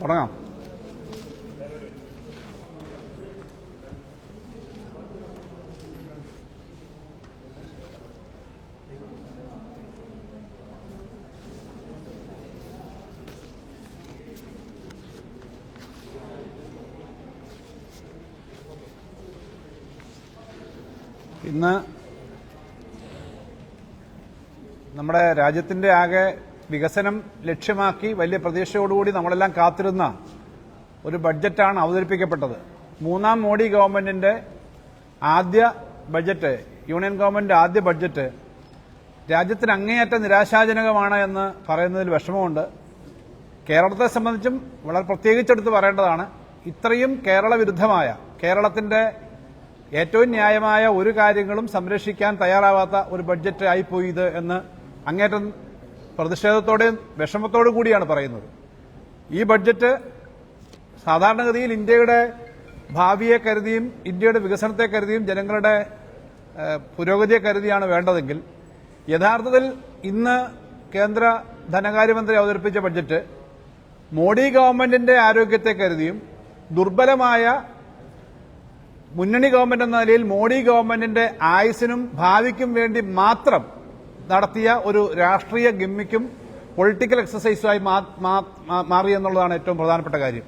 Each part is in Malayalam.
തുടങ്ങാം. ഇന്ന് നമ്മുടെ രാജ്യത്തിന്റെ ആകെ വികസനം ലക്ഷ്യമാക്കി വലിയ പ്രതീക്ഷയോടുകൂടി നമ്മളെല്ലാം കാത്തിരുന്ന ഒരു ബഡ്ജറ്റാണ് അവതരിപ്പിക്കപ്പെട്ടത്. മൂന്നാം മോഡി ഗവൺമെന്റിന്റെ ആദ്യ ബഡ്ജറ്റ് യൂണിയൻ ഗവൺമെന്റിന്റെ ആദ്യ ബഡ്ജറ്റ് രാജ്യത്തിന് അങ്ങേയറ്റം നിരാശാജനകമാണ് എന്ന് പറയുന്നതിൽ വിഷമമുണ്ട്. കേരളത്തെ സംബന്ധിച്ചും വളരെ പ്രത്യേകിച്ചെടുത്ത് പറയേണ്ടതാണ് ഇത്രയും കേരള വിരുദ്ധമായ കേരളത്തിന്റെ ഏറ്റവും ന്യായമായ ഒരു കാര്യങ്ങളും സംരക്ഷിക്കാൻ തയ്യാറാവാത്ത ഒരു ബഡ്ജറ്റ് ആയിപ്പോയി ഇത് എന്ന് അങ്ങേറ്റം പ്രതിഷേധത്തോടെയും വിഷമത്തോടു കൂടിയാണ് പറയുന്നത്. ഈ ബഡ്ജറ്റ് സാധാരണഗതിയിൽ ഇന്ത്യയുടെ ഭാവിയെ കരുതിയും ഇന്ത്യയുടെ വികസനത്തെ കരുതിയും ജനങ്ങളുടെ പുരോഗതിയെ കരുതിയാണ് വേണ്ടതെങ്കിൽ യഥാർത്ഥത്തിൽ ഇന്ന് കേന്ദ്ര ധനകാര്യമന്ത്രി അവതരിപ്പിച്ച ബഡ്ജറ്റ് മോഡി ഗവൺമെന്റിന്റെ ആരോഗ്യത്തെ കരുതിയും ദുർബലമായ മുന്നണി ഗവൺമെന്റ് എന്ന നിലയിൽ മോഡി ഗവൺമെന്റിന്റെ ആയുസിനും ഭാവിക്കും വേണ്ടി മാത്രം നടത്തിയ ഒരു രാഷ്ട്രീയ ഗിമ്മിക്കും പൊളിറ്റിക്കൽ എക്സസൈസുമായി മാറി എന്നുള്ളതാണ് ഏറ്റവും പ്രധാനപ്പെട്ട കാര്യം.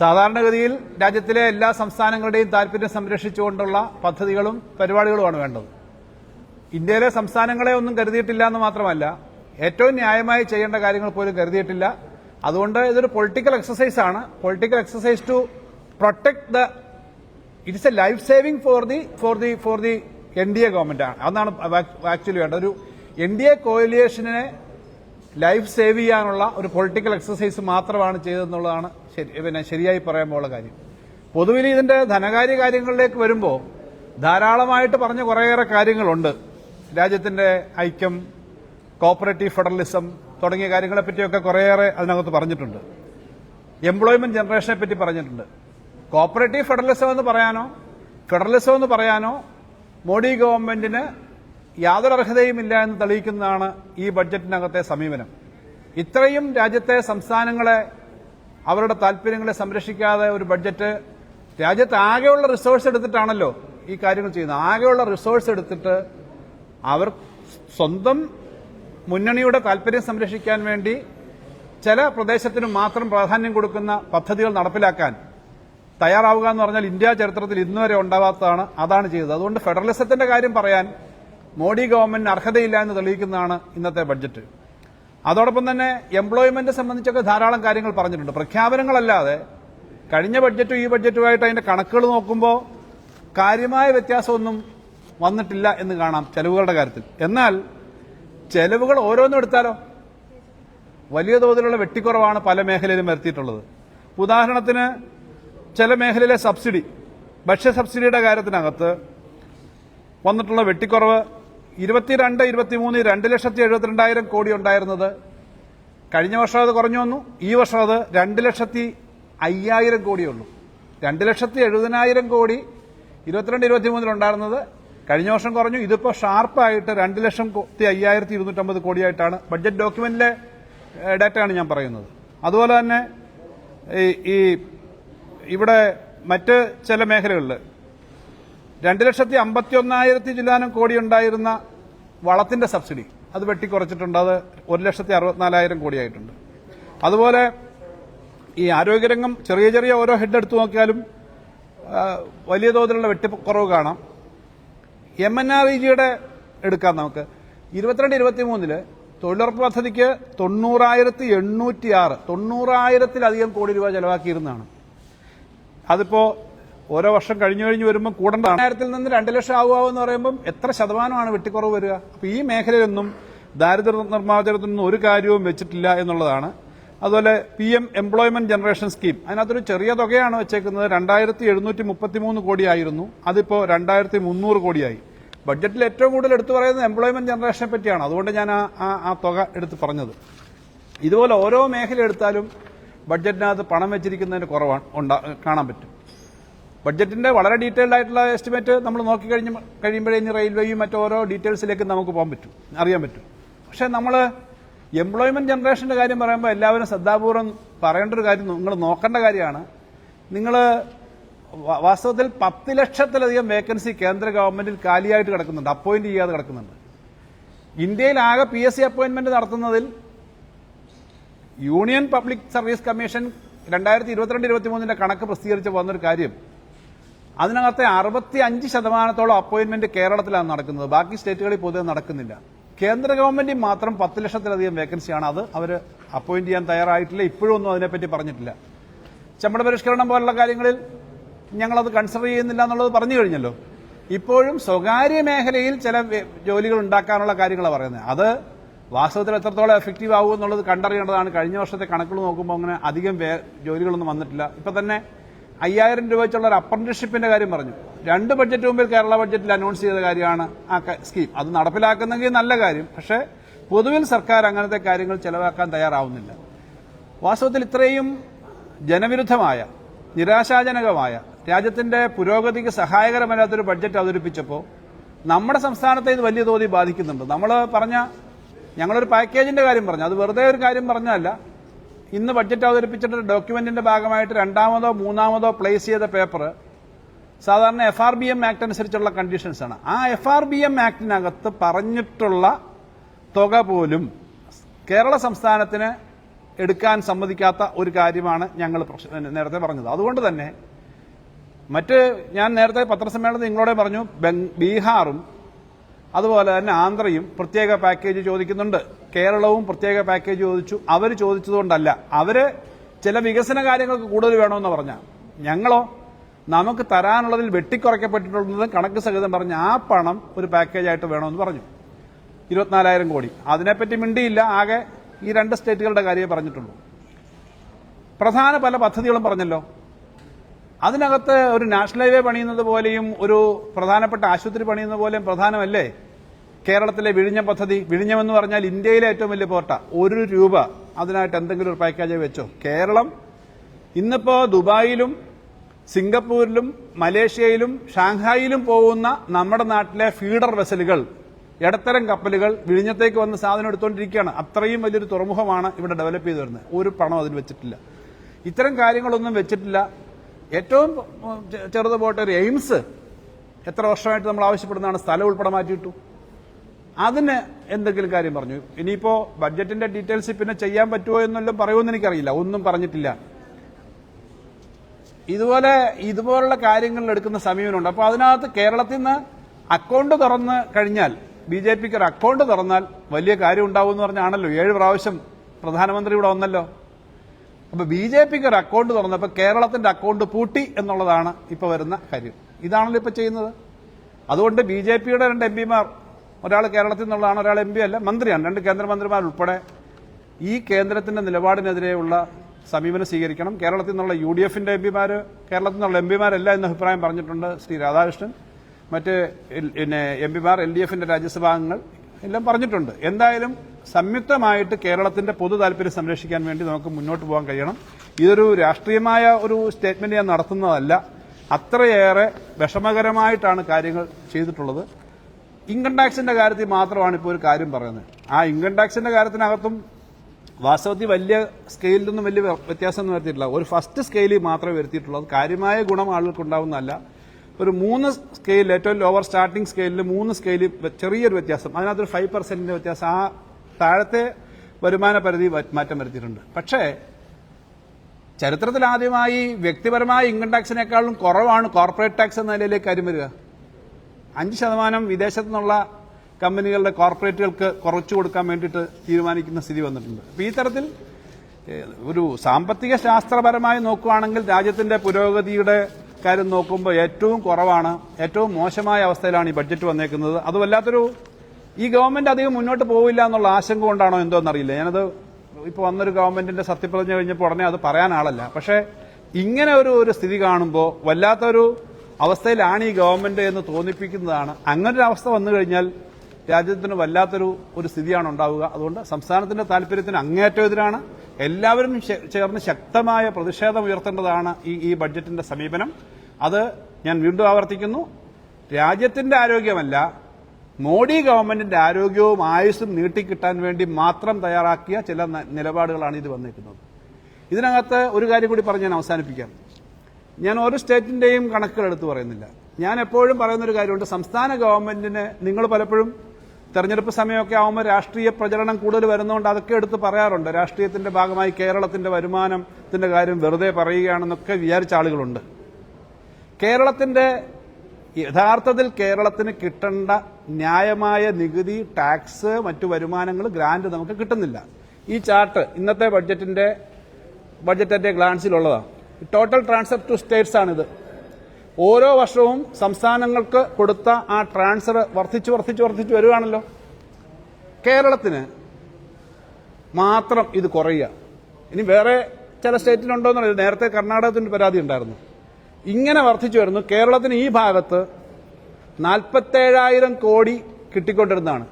സാധാരണഗതിയിൽ രാജ്യത്തിലെ എല്ലാ സംസ്ഥാനങ്ങളുടെയും താല്പര്യം സംരക്ഷിച്ചുകൊണ്ടുള്ള പദ്ധതികളും പരിപാടികളുമാണ് വേണ്ടത്. ഇന്ത്യയിലെ സംസ്ഥാനങ്ങളെ ഒന്നും കരുതിയിട്ടില്ല എന്ന് മാത്രമല്ല ഏറ്റവും ന്യായമായി ചെയ്യേണ്ട കാര്യങ്ങൾ പോലും കരുതിയിട്ടില്ല. അതുകൊണ്ട് ഇതൊരു പൊളിറ്റിക്കൽ എക്സസൈസ് ആണ്. Political exercise to protect the it's a life saving for the for the for the N D A government ആണ് അതാണ് ആക്ച്വലി വേണ്ടത്. ഒരു എൻ ഡി എ കോയിലിയേഷനെ ലൈഫ് സേവ് ചെയ്യാനുള്ള ഒരു പൊളിറ്റിക്കൽ എക്സസൈസ് മാത്രമാണ് ചെയ്തതെന്നുള്ളതാണ് ശരി പിന്നെ ശരിയായി പറയുമ്പോഴുള്ള കാര്യം. പൊതുവിൽ ഇതിന്റെ ധനകാര്യ കാര്യങ്ങളിലേക്ക് വരുമ്പോൾ ധാരാളമായിട്ട് പറഞ്ഞ കുറേയേറെ കാര്യങ്ങളുണ്ട്. രാജ്യത്തിന്റെ ഐക്യം കോപ്പറേറ്റീവ് ഫെഡറലിസം തുടങ്ങിയ കാര്യങ്ങളെ പറ്റിയൊക്കെ കുറേയേറെ അതിനകത്ത് പറഞ്ഞിട്ടുണ്ട്. എംപ്ലോയ്മെന്റ് ജനറേഷനെ പറ്റി പറഞ്ഞിട്ടുണ്ട്. കോപ്പറേറ്റീവ് ഫെഡറലിസം എന്ന് പറയാനോ ഫെഡറലിസം എന്ന് പറയാനോ മോഡി ഗവൺമെന്റിന് യാതൊരു അർഹതയുമില്ല എന്ന് തെളിയിക്കുന്നതാണ് ഈ ബഡ്ജറ്റിനകത്തെ സമീപനം. ഇത്രയും രാജ്യത്തെ സംസ്ഥാനങ്ങളെ അവരുടെ താല്പര്യങ്ങളെ സംരക്ഷിക്കാതെ ഒരു ബഡ്ജറ്റ് രാജ്യത്ത് ആകെയുള്ള റിസോഴ്സ് എടുത്തിട്ടാണല്ലോ ഈ കാര്യങ്ങൾ ചെയ്യുന്നത്. ആകെയുള്ള റിസോഴ്സ് എടുത്തിട്ട് അവർ സ്വന്തം മുന്നണിയുടെ താല്പര്യം സംരക്ഷിക്കാൻ വേണ്ടി ചില പ്രദേശത്തിന് മാത്രം പ്രാധാന്യം കൊടുക്കുന്ന പദ്ധതികൾ നടപ്പിലാക്കാൻ തയ്യാറാവുക എന്ന് പറഞ്ഞാൽ ഇന്ത്യ ചരിത്രത്തിൽ ഇന്നുവരെ ഉണ്ടാവാത്തതാണ് അതാണ് ചെയ്തത്. അതുകൊണ്ട് ഫെഡറലിസത്തിന്റെ കാര്യം പറയാൻ മോഡി ഗവൺമെന്റിന് അർഹതയില്ല എന്ന് തെളിയിക്കുന്നതാണ് ഇന്നത്തെ ബഡ്ജറ്റ്. അതോടൊപ്പം തന്നെ എംപ്ലോയ്മെന്റ് സംബന്ധിച്ചൊക്കെ ധാരാളം കാര്യങ്ങൾ പറഞ്ഞിട്ടുണ്ട്. പ്രഖ്യാപനങ്ങളല്ലാതെ കഴിഞ്ഞ ബഡ്ജറ്റും ഈ ബഡ്ജറ്റുമായിട്ട് അതിന്റെ കണക്കുകൾ നോക്കുമ്പോൾ കാര്യമായ വ്യത്യാസമൊന്നും വന്നിട്ടില്ല എന്ന് കാണാം ചെലവുകളുടെ കാര്യത്തിൽ. എന്നാൽ ചെലവുകൾ ഓരോന്നും എടുത്താലോ? വലിയ തോതിലുള്ള വെട്ടിക്കുറവാണ് പല മേഖലയിലും വരുത്തിയിട്ടുള്ളത്. ഉദാഹരണത്തിന് ചില മേഖലയിലെ സബ്സിഡി ഭക്ഷ്യ സബ്സിഡിയുടെ കാര്യത്തിനകത്ത് വന്നിട്ടുള്ള വെട്ടിക്കുറവ് ഇരുപത്തിരണ്ട് ഇരുപത്തിമൂന്ന് രണ്ട് ലക്ഷത്തി എഴുപത്തിരണ്ടായിരം കോടി ഉണ്ടായിരുന്നത് കഴിഞ്ഞ വർഷം അത് കുറഞ്ഞു വന്നു. ഈ വർഷം അത് രണ്ട് ലക്ഷത്തി അയ്യായിരം കോടിയേ ഉള്ളൂ. രണ്ട് ലക്ഷത്തി എഴുപതിനായിരം കോടി ഇരുപത്തിരണ്ട് ഇരുപത്തിമൂന്നിലുണ്ടായിരുന്നത് കഴിഞ്ഞ വർഷം കുറഞ്ഞു. ഇതിപ്പോൾ ഷാർപ്പായിട്ട് രണ്ട് ലക്ഷത്തി അയ്യായിരത്തി ഇരുന്നൂറ്റമ്പത് കോടിയായിട്ടാണ് ബഡ്ജറ്റ് ഡോക്യുമെന്റിലെ ഡാറ്റയാണ് ഞാൻ പറയുന്നത്. അതുപോലെ തന്നെ ഈ ഇവിടെ മറ്റ് ചില മേഖലകളിൽ രണ്ട് ലക്ഷത്തി അമ്പത്തി ഒന്നായിരത്തി ജില്ലാനും കോടി ഉണ്ടായിരുന്ന വളത്തിന്റെ സബ്സിഡി. അത് വെട്ടിക്കുറച്ചിട്ടുണ്ട്. അത് ഒരു ലക്ഷത്തി അറുപത്തിനാലായിരം കോടിയായിട്ടുണ്ട്. അതുപോലെ ഈ ആരോഗ്യരംഗം ചെറിയ ചെറിയ ഓരോ ഹെഡ് എടുത്തു നോക്കിയാലും വലിയ തോതിലുള്ള വെട്ടിക്കുറവ് കാണാം. എം എൻ ആർ ഇ ജിയുടെ എടുക്കാം നമുക്ക്. ഇരുപത്തിരണ്ട് ഇരുപത്തി മൂന്നിൽ തൊഴിലുറപ്പ് പദ്ധതിക്ക് തൊണ്ണൂറായിരത്തി എണ്ണൂറ്റി ആറ് തൊണ്ണൂറായിരത്തിലധികം കോടി രൂപ ചെലവാക്കിയിരുന്നതാണ്. അതിപ്പോ ഓരോ വർഷം കഴിഞ്ഞു കഴിഞ്ഞ് വരുമ്പോൾ കൂടേണ്ടതാണ്. ആയിരത്തിൽ നിന്ന് രണ്ട് ലക്ഷം ആവുകയെന്ന് പറയുമ്പോൾ എത്ര ശതമാനമാണ് വെട്ടിക്കുറവ് വരിക? അപ്പോൾ ഈ മേഖലയിലൊന്നും ദാരിദ്ര്യ നിർമ്മാർജനത്തിനൊന്നും ഒരു കാര്യവും വെച്ചിട്ടില്ല എന്നുള്ളതാണ്. അതുപോലെ P M employment generation scheme അതിനകത്തൊരു ചെറിയ തുകയാണ് വെച്ചേക്കുന്നത്. രണ്ടായിരത്തി എഴുന്നൂറ്റി മുപ്പത്തിമൂന്ന് കോടിയായിരുന്നു. അതിപ്പോ രണ്ടായിരത്തി മുന്നൂറ് കോടിയായി. ബഡ്ജറ്റിൽ ഏറ്റവും കൂടുതൽ എടുത്തു പറയുന്നത് എംപ്ലോയ്മെന്റ് ജനറേഷനെ പറ്റിയാണ്. അതുകൊണ്ട് ഞാൻ ആ- ആ തുക എടുത്ത് പറഞ്ഞത്. ഇതുപോലെ ഓരോ മേഖല എടുത്താലും ബഡ്ജറ്റിനകത്ത് പണം വെച്ചിരിക്കുന്നതിന് കുറവാണ് ഉണ്ടാ- കാണാൻ പറ്റും. ബഡ്ജറ്റിന്റെ വളരെ ഡീറ്റെയിൽഡ് ആയിട്ടുള്ള എസ്റ്റിമേറ്റ് നമ്മൾ നോക്കി കഴിഞ്ഞ് കഴിയുമ്പോഴേ റെയിൽവേയും മറ്റോരോ ഡീറ്റെയിൽസിലേക്ക് നമുക്ക് പോകാൻ പറ്റും അറിയാൻ പറ്റും. പക്ഷേ നമ്മൾ എംപ്ലോയ്മെന്റ് ജനറേഷന്റെ കാര്യം പറയുമ്പോൾ എല്ലാവരും ശ്രദ്ധാപൂർവം പറയേണ്ട ഒരു കാര്യം നിങ്ങൾ നോക്കേണ്ട കാര്യമാണ്. നിങ്ങൾ വാസ്തവത്തിൽ പത്ത് ലക്ഷത്തിലധികം വേക്കൻസി കേന്ദ്ര ഗവൺമെന്റിൽ കാലിയായിട്ട് കിടക്കുന്നുണ്ട് അപ്പോയിന്റ് ചെയ്യാതെ കിടക്കുന്നുണ്ട്. ഇന്ത്യയിൽ ആകെ പി എസ് സി അപ്പോയിന്റ്മെന്റ് നടത്തുന്നതിൽ യൂണിയൻ പബ്ലിക് സർവീസ് കമ്മീഷൻ രണ്ടായിരത്തി ഇരുപത്തിരണ്ട് ഇരുപത്തി മൂന്നിന്റെ കണക്ക് പ്രസിദ്ധീകരിച്ച് വന്നൊരു കാര്യം. അതിനകത്തെ അറുപത്തി അഞ്ച് ശതമാനത്തോളം അപ്പോയിന്റ്മെന്റ് കേരളത്തിലാണ് നടക്കുന്നത്. ബാക്കി സ്റ്റേറ്റുകളിൽ പൊതുവെ നടക്കുന്നില്ല. കേന്ദ്ര ഗവൺമെന്റിൽ മാത്രം പത്ത് ലക്ഷത്തിലധികം വേക്കൻസിയാണ്. അത് അവർ അപ്പോയിന്റ് ചെയ്യാൻ തയ്യാറായിട്ടില്ല. ഇപ്പോഴും ഒന്നും അതിനെപ്പറ്റി പറഞ്ഞിട്ടില്ല. ശമ്പള പരിഷ്കരണം പോലുള്ള കാര്യങ്ങളിൽ ഞങ്ങളത് കൺസിഡർ ചെയ്യുന്നില്ല എന്നുള്ളത് പറഞ്ഞു കഴിഞ്ഞല്ലോ. ഇപ്പോഴും സ്വകാര്യ മേഖലയിൽ ചില ജോലികൾ ഉണ്ടാക്കാനുള്ള കാര്യങ്ങളാണ് പറയുന്നത്. അത് വാസ്തവത്തിൽ എത്രത്തോളം എഫക്റ്റീവ് ആകും എന്നുള്ളത് കണ്ടറിയേണ്ടതാണ്. കഴിഞ്ഞ വർഷത്തെ കണക്കുകൾ നോക്കുമ്പോൾ അങ്ങനെ അധികം ജോലികളൊന്നും വന്നിട്ടില്ല. ഇപ്പം തന്നെ അയ്യായിരം രൂപ വെച്ചുള്ള ഒരു അപ്രന്റീഷിപ്പിന്റെ കാര്യം പറഞ്ഞു. രണ്ട് ബഡ്ജറ്റ് മുമ്പിൽ കേരള ബഡ്ജറ്റിൽ അനൗൺസ് ചെയ്ത കാര്യമാണ് ആ സ്കീം അത് നടപ്പിലാക്കുന്നെങ്കിൽ നല്ല കാര്യം. പക്ഷേ പൊതുവിൽ സർക്കാർ അങ്ങനത്തെ കാര്യങ്ങൾ ചെലവാക്കാൻ തയ്യാറാവുന്നില്ല. വാസ്തവത്തിൽ ഇത്രയും ജനവിരുദ്ധമായ നിരാശാജനകമായ രാജ്യത്തിന്റെ പുരോഗതിക്ക് സഹായകരമല്ലാത്തൊരു ബഡ്ജറ്റ് അവതരിപ്പിച്ചപ്പോൾ നമ്മുടെ സംസ്ഥാനത്തെ ഇത് വലിയ തോതിൽ ബാധിക്കുന്നുണ്ട്. നമ്മൾ പറഞ്ഞ ഞങ്ങളൊരു പാക്കേജിന്റെ കാര്യം പറഞ്ഞു. അത് വെറുതെ ഒരു കാര്യം പറഞ്ഞല്ല ഇന്ന് ബഡ്ജറ്റ് അവതരിപ്പിച്ചിട്ട് ഡോക്യുമെന്റിന്റെ ഭാഗമായിട്ട് രണ്ടാമതോ മൂന്നാമതോ പ്ലേസ് ചെയ്ത പേപ്പർ സാധാരണ F R B M act അനുസരിച്ചുള്ള കണ്ടീഷൻസ് ആണ്. ആ എഫ് ആർ ബി എം ആക്ടിനകത്ത് പറഞ്ഞിട്ടുള്ള തുക പോലും കേരള സംസ്ഥാനത്തിന് എടുക്കാൻ സമ്മതിക്കാത്ത ഒരു കാര്യമാണ് ഞങ്ങൾ നേരത്തെ പറഞ്ഞത്. അതുകൊണ്ട് തന്നെ മറ്റ് ഞാൻ നേരത്തെ പത്രസമ്മേളനത്തിൽ നിങ്ങളോടെ പറഞ്ഞു ബീഹാറും അതുപോലെ തന്നെ ആന്ധ്രയും പ്രത്യേക പാക്കേജ് ചോദിക്കുന്നുണ്ട്. കേരളവും പ്രത്യേക പാക്കേജ് ചോദിച്ചു. അവർ ചോദിച്ചതുകൊണ്ടല്ല. അവർ ചില വികസന കാര്യങ്ങൾക്ക് കൂടുതൽ വേണമെന്ന് പറഞ്ഞാൽ ഞങ്ങളോ? നമുക്ക് തരാനുള്ളതിൽ വെട്ടിക്കുറയ്ക്കപ്പെട്ടിട്ടുണ്ടെന്ന് കണക്ക് സഹിതം പറഞ്ഞ ആ പണം ഒരു പാക്കേജായിട്ട് വേണമെന്ന് പറഞ്ഞു. ഇരുപത്തിനാലായിരം കോടി. അതിനെപ്പറ്റി മിണ്ടിയില്ല. ആകെ ഈ രണ്ട് സ്റ്റേറ്റുകളുടെ കാര്യമേ പറഞ്ഞിട്ടുള്ളൂ. പ്രധാന പല പദ്ധതികളും പറഞ്ഞല്ലോ. അതിനകത്ത് ഒരു നാഷണൽ ഹൈവേ പണിയുന്നത് പോലെയും ഒരു പ്രധാനപ്പെട്ട ആശുപത്രി പണിയുന്ന പോലെയും പ്രധാനമല്ലേ? കേരളത്തിലെ വിഴിഞ്ഞ പദ്ധതി വിഴിഞ്ഞമെന്ന് പറഞ്ഞാൽ ഇന്ത്യയിലെ ഏറ്റവും വലിയ പോർട്ട. ഒരു രൂപ അതിനായിട്ട് എന്തെങ്കിലും ഒരു പാക്കേജ് വെച്ചോ? കേരളം ഇന്നിപ്പോ ദുബായിലും സിംഗപ്പൂരിലും മലേഷ്യയിലും ഷാങ്ഹായിലും പോകുന്ന നമ്മുടെ നാട്ടിലെ ഫീഡർ വെസലുകൾ ഇടത്തരം കപ്പലുകൾ വിഴിഞ്ഞത്തേക്ക് വന്ന് സാധനം എടുത്തുകൊണ്ടിരിക്കുകയാണ് അത്രയും വലിയൊരു തുറമുഖമാണ് ഇവിടെ ഡെവലപ്പ് ചെയ്തു വരുന്നത് ഒരു പണം അതിൽ വെച്ചിട്ടില്ല. ഇത്തരം കാര്യങ്ങളൊന്നും വെച്ചിട്ടില്ല. ഏറ്റവും ചെറുത് പോട്ടെ ഒരു എയിംസ് എത്ര വർഷമായിട്ട് നമ്മൾ ആവശ്യപ്പെടുന്നതാണ് സ്ഥലം ഉൾപ്പെടെ മാറ്റിയിട്ടു. അതിന് എന്തെങ്കിലും കാര്യം പറഞ്ഞു. ഇനിയിപ്പോ ബഡ്ജറ്റിന്റെ ഡീറ്റെയിൽസ് പിന്നെ ചെയ്യാൻ പറ്റുമോ എന്നെല്ലാം പറയുമെന്ന് എനിക്കറിയില്ല. ഒന്നും പറഞ്ഞിട്ടില്ല. ഇതുപോലെ ഇതുപോലുള്ള കാര്യങ്ങളിൽ എടുക്കുന്ന സമീപനമുണ്ട്. അപ്പോൾ അതിനകത്ത് കേരളത്തിൽ നിന്ന് അക്കൗണ്ട് തുറന്ന് കഴിഞ്ഞാൽ ബി ജെ പിക്ക് ഒരു അക്കൗണ്ട് തുറന്നാൽ വലിയ കാര്യം ഉണ്ടാവും എന്ന് പറഞ്ഞാണല്ലോ. ഏഴ് പ്രാവശ്യം പ്രധാനമന്ത്രി ഇവിടെ വന്നല്ലോ. അപ്പൊ ബി ജെ പിക്ക് ഒരു അക്കൗണ്ട് തുറന്നപ്പോൾ കേരളത്തിന്റെ അക്കൗണ്ട് പൂട്ടി എന്നുള്ളതാണ് ഇപ്പൊ വരുന്ന കാര്യം. ഇതാണല്ലോ ഇപ്പൊ ചെയ്യുന്നത്. അതുകൊണ്ട് ബി ജെ പിയുടെ രണ്ട് എം പിമാർ ഒരാൾ കേരളത്തിൽ നിന്നുള്ളതാണ് ഒരാൾ എം പി അല്ല മന്ത്രിയാണ് രണ്ട് കേന്ദ്രമന്ത്രിമാരുൾപ്പെടെ ഈ കേന്ദ്രത്തിന്റെ നിലപാടിനെതിരെയുള്ള സമീപനം സ്വീകരിക്കണം. കേരളത്തിൽ നിന്നുള്ള യു ഡി എഫിന്റെ എം പിമാർ കേരളത്തിൽ നിന്നുള്ള എം പിമാരല്ല എന്ന അഭിപ്രായം പറഞ്ഞിട്ടുണ്ട് ശ്രീ രാധാകൃഷ്ണൻ. മറ്റ് പിന്നെ എം പിമാർ എൽ ഡി എഫിന്റെ രാജ്യസഭാംഗങ്ങൾ എല്ലാം പറഞ്ഞിട്ടുണ്ട്. എന്തായാലും സംയുക്തമായിട്ട് കേരളത്തിന്റെ പൊതു താല്പര്യം സംരക്ഷിക്കാൻ വേണ്ടി നമുക്ക് മുന്നോട്ട് പോകാൻ കഴിയണം. ഇതൊരു രാഷ്ട്രീയമായ ഒരു സ്റ്റേറ്റ്മെന്റ് ഞാൻ നടത്തുന്നതല്ല. അത്രയേറെ വിഷമകരമായിട്ടാണ് കാര്യങ്ങൾ ചെയ്തിട്ടുള്ളത്. ഇൻകം ടാക്സിന്റെ കാര്യത്തിൽ മാത്രമാണ് ഇപ്പോൾ ഒരു കാര്യം പറയുന്നത്. ആ ഇൻകം ടാക്സിന്റെ കാര്യത്തിനകത്തും വാസ്തവത്തിൽ വലിയ സ്കെയിലൊന്നും വലിയ വ്യ- വ്യത്യാസമൊന്നും വരുത്തിയിട്ടില്ല. ഒരു ഫസ്റ്റ് സ്കെയിലിൽ മാത്രമേ വരുത്തിയിട്ടുള്ളൂ. കാര്യമായ ഗുണം ആളുകൾക്ക് ഉണ്ടാവുന്നതല്ല. ഒരു മൂന്ന് സ്കെയിൽ ഏറ്റവും ലോവർ സ്റ്റാർട്ടിംഗ് സ്കെയിലിൽ മൂന്ന് സ്കെയിൽ ചെറിയൊരു വ്യത്യാസം. അതിനകത്തൊരു ഫൈവ് പെർസെന്റിന്റെ വ്യത്യാസം. ആ താഴത്തെ വരുമാന പരിധി മാറ്റം വരുത്തിയിട്ടുണ്ട്. പക്ഷേ ചരിത്രത്തിൽ ആദ്യമായി വ്യക്തിപരമായ ഇൻകം ടാക്സിനേക്കാളും കുറവാണ് കോർപ്പറേറ്റ് ടാക്സ് എന്ന നിലയിലേക്ക് കാര്യം വരിക. അഞ്ച് ശതമാനം വിദേശത്തു നിന്നുള്ള കമ്പനികളുടെ കോർപ്പറേറ്റുകൾക്ക് കുറച്ചു കൊടുക്കാൻ വേണ്ടിയിട്ട് തീരുമാനിക്കുന്ന സ്ഥിതി വന്നിട്ടുണ്ട്. അപ്പോൾ ഈ തരത്തിൽ ഒരു സാമ്പത്തിക ശാസ്ത്രപരമായി നോക്കുകയാണെങ്കിൽ രാജ്യത്തിന്റെ പുരോഗതിയുടെ കാര്യം നോക്കുമ്പോൾ ഏറ്റവും കുറവാണ് ഏറ്റവും മോശമായ അവസ്ഥയിലാണ് ഈ ബഡ്ജറ്റ് വന്നേക്കുന്നത്. അത് വല്ലാത്തൊരു ഈ ഗവൺമെന്റ് അധികം മുന്നോട്ട് പോവില്ല എന്നുള്ള ആശങ്ക കൊണ്ടാണോ എന്തോ എന്നറിയില്ല ഞാനത് ഇപ്പോൾ വന്നൊരു ഗവൺമെന്റിന്റെ സത്യപ്രതിജ്ഞ കഴിഞ്ഞപ്പോൾ ഉടനെ അത് പറയാൻ ആളല്ല. പക്ഷേ ഇങ്ങനെ ഒരു ഒരു സ്ഥിതി കാണുമ്പോൾ വല്ലാത്തൊരു അവസ്ഥയിലാണ് ഈ ഗവൺമെന്റ് എന്ന് തോന്നിപ്പിക്കുന്നതാണ്. അങ്ങനൊരു അവസ്ഥ വന്നു കഴിഞ്ഞാൽ രാജ്യത്തിന് വല്ലാത്തൊരു ഒരു സ്ഥിതിയാണ് ഉണ്ടാവുക. അതുകൊണ്ട് സംസ്ഥാനത്തിന്റെ താല്പര്യത്തിന് അങ്ങേയറ്റം എതിരാണ്. എല്ലാവരും ചേർന്ന് ശക്തമായ പ്രതിഷേധം ഉയർത്തേണ്ടതാണ് ഈ ഈ ബഡ്ജറ്റിന്റെ സമീപനം. അത് ഞാൻ വീണ്ടും ആവർത്തിക്കുന്നു. രാജ്യത്തിന്റെ ആരോഗ്യമല്ല മോഡി ഗവൺമെന്റിന്റെ ആരോഗ്യവും ആയുസ്സും നീട്ടിക്കിട്ടാൻ വേണ്ടി മാത്രം തയ്യാറാക്കിയ ചില നിലപാടുകളാണ് ഇത് വന്നിരിക്കുന്നത്. ഇതിനകത്ത് ഒരു കാര്യം കൂടി പറഞ്ഞ് ഞാൻ അവസാനിപ്പിക്കാം. ഞാൻ ഓരോ സ്റ്റേറ്റിന്റെയും കണക്കുകൾ എടുത്തു പറയുന്നില്ല. ഞാൻ എപ്പോഴും പറയുന്നൊരു കാര്യമുണ്ട് സംസ്ഥാന ഗവൺമെന്റിന് നിങ്ങൾ പലപ്പോഴും തെരഞ്ഞെടുപ്പ് സമയമൊക്കെ ആകുമ്പോൾ രാഷ്ട്രീയ പ്രചരണം കൂടുതൽ വരുന്നതുകൊണ്ട് അതൊക്കെ എടുത്ത് പറയാറുണ്ട്. രാഷ്ട്രീയത്തിന്റെ ഭാഗമായി കേരളത്തിന്റെ വരുമാനത്തിന്റെ കാര്യം വെറുതെ പറയുകയാണെന്നൊക്കെ വിചാരിച്ച ആളുകളുണ്ട്. കേരളത്തിന്റെ യഥാർത്ഥത്തിൽ കേരളത്തിന് കിട്ടേണ്ട ന്യായമായ നികുതി ടാക്സ് മറ്റു വരുമാനങ്ങൾ ഗ്രാന്റ് നമുക്ക് കിട്ടുന്നില്ല. ഈ ചാർട്ട് ഇന്നത്തെ ബഡ്ജറ്റിന്റെ ബഡ്ജറ്റിന്റെ ഗ്ലാൻസിലുള്ളതാണ് ടോട്ടൽ ട്രാൻസ്ഫർ ടു സ്റ്റേറ്റ്സ് ആണിത് ഓരോ വർഷവും സംസ്ഥാനങ്ങൾക്ക് കൊടുത്ത ആ ട്രാൻസ്ഫർ വർദ്ധിച്ചു വർദ്ധിച്ചു വർദ്ധിച്ചു വരുവാണല്ലോ. കേരളത്തിന് മാത്രം ഇത് കുറയുക. ഇനി വേറെ ചില സ്റ്റേറ്റിലുണ്ടോയെന്നുള്ളത് നേരത്തെ കർണാടകത്തിന്റെ പരാതി ഉണ്ടായിരുന്നു. ഇങ്ങനെ വർദ്ധിച്ചു വരുന്നു. കേരളത്തിന് ഈ ഭാഗത്ത് നാൽപ്പത്തേഴായിരം കോടി കിട്ടിക്കൊണ്ടിരുന്നതാണ്.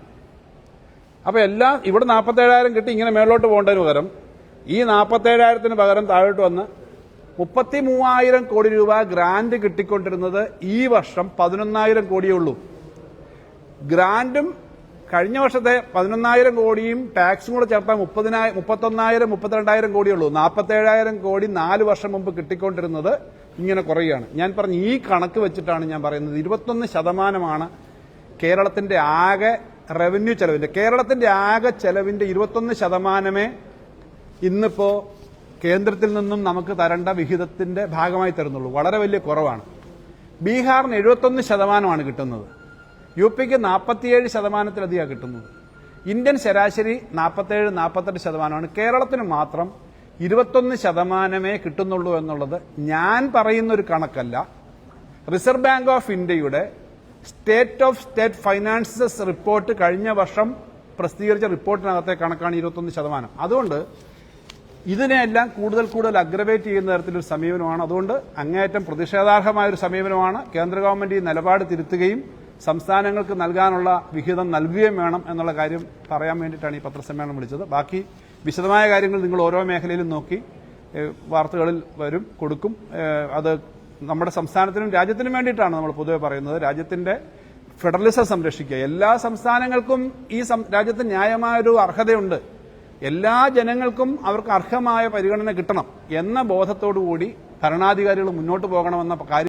അപ്പോൾ എല്ലാം ഇവിടെ നാൽപ്പത്തേഴായിരം കിട്ടി ഇങ്ങനെ മേളോട്ട് പോകേണ്ടതിന് പകരം ഈ നാൽപ്പത്തേഴായിരത്തിന് പകരം താഴോട്ട് വന്ന് മുപ്പത്തി മൂവായിരം കോടി രൂപ ഗ്രാന്റ് കിട്ടിക്കൊണ്ടിരുന്നത് ഈ വർഷം പതിനൊന്നായിരം കോടിയേ ഉള്ളൂ. ഗ്രാന്റും കഴിഞ്ഞ വർഷത്തെ പതിനൊന്നായിരം കോടിയും ടാക്സും കൂടെ ചേർത്താൽ മുപ്പതിനായി മുപ്പത്തൊന്നായിരം മുപ്പത്തിരണ്ടായിരം കോടിയുള്ളൂ നാൽപ്പത്തേഴായിരം കോടി നാല് വർഷം മുമ്പ് കിട്ടിക്കൊണ്ടിരുന്നത് ഇങ്ങനെ കുറയുകയാണ്. ഞാൻ പറഞ്ഞ ഈ കണക്ക് വെച്ചിട്ടാണ് ഞാൻ പറയുന്നത്. ഇരുപത്തൊന്ന് ശതമാനമാണ് കേരളത്തിന്റെ ആകെ റവന്യൂ ചെലവിന്റെ കേരളത്തിന്റെ ആകെ ചെലവിന്റെ ഇരുപത്തൊന്ന് ശതമാനമേ ഇന്നിപ്പോ കേന്ദ്രത്തിൽ നിന്നും നമുക്ക് തരേണ്ട വിഹിതത്തിന്റെ ഭാഗമായി തരുന്നുള്ളൂ. വളരെ വലിയ കുറവാണ്. ബീഹാറിന് എഴുപത്തൊന്ന് ശതമാനമാണ് കിട്ടുന്നത്. യു പിക്ക് നാൽപ്പത്തിയേഴ് ശതമാനത്തിലധികമാണ് കിട്ടുന്നത്. ഇന്ത്യൻ ശരാശരി നാൽപ്പത്തേഴ് നാൽപ്പത്തെട്ട് ശതമാനമാണ്. കേരളത്തിന് മാത്രം ഇരുപത്തൊന്ന് ശതമാനമേ കിട്ടുന്നുള്ളൂ എന്നുള്ളത് ഞാൻ പറയുന്ന ഒരു കണക്കല്ല. റിസർവ് ബാങ്ക് ഓഫ് ഇന്ത്യയുടെ state of state finances report കഴിഞ്ഞ വർഷം പ്രസിദ്ധീകരിച്ച റിപ്പോർട്ടിനകത്തെ കണക്കാണ് ഇരുപത്തൊന്ന് ശതമാനം. അതുകൊണ്ട് ഇതിനെല്ലാം കൂടുതൽ കൂടുതൽ അഗ്രവേറ്റ് ചെയ്യുന്ന തരത്തിലൊരു സമീപനമാണ്. അതുകൊണ്ട് അങ്ങേയറ്റം പ്രതിഷേധാർഹമായ ഒരു സമീപനമാണ് കേന്ദ്ര ഗവൺമെന്റ് ഈ നിലപാട് തിരുത്തുകയും സംസ്ഥാനങ്ങൾക്ക് നൽകാനുള്ള വിഹിതം നൽകുകയും വേണം എന്നുള്ള കാര്യം പറയാൻ വേണ്ടിയിട്ടാണ് ഈ പത്രസമ്മേളനം വിളിച്ചത്. ബാക്കി വിശദമായ കാര്യങ്ങൾ നിങ്ങൾ ഓരോ മേഖലയിലും നോക്കി വാർത്തകളിൽ വരും കൊടുക്കും. അത് നമ്മുടെ സംസ്ഥാനത്തിനും രാജ്യത്തിനും വേണ്ടിയിട്ടാണ് നമ്മൾ പൊതുവെ പറയുന്നത്. രാജ്യത്തിന്റെ ഫെഡറലിസം സംരക്ഷിക്കുക. എല്ലാ സംസ്ഥാനങ്ങൾക്കും ഈ രാജ്യത്ത് ന്യായമായൊരു അർഹതയുണ്ട്. എല്ലാ ജനങ്ങൾക്കും അവർക്ക് അർഹമായ പരിഗണന കിട്ടണം എന്ന ബോധത്തോടു കൂടി ഭരണാധികാരികൾ മുന്നോട്ട് പോകണമെന്ന കാര്യം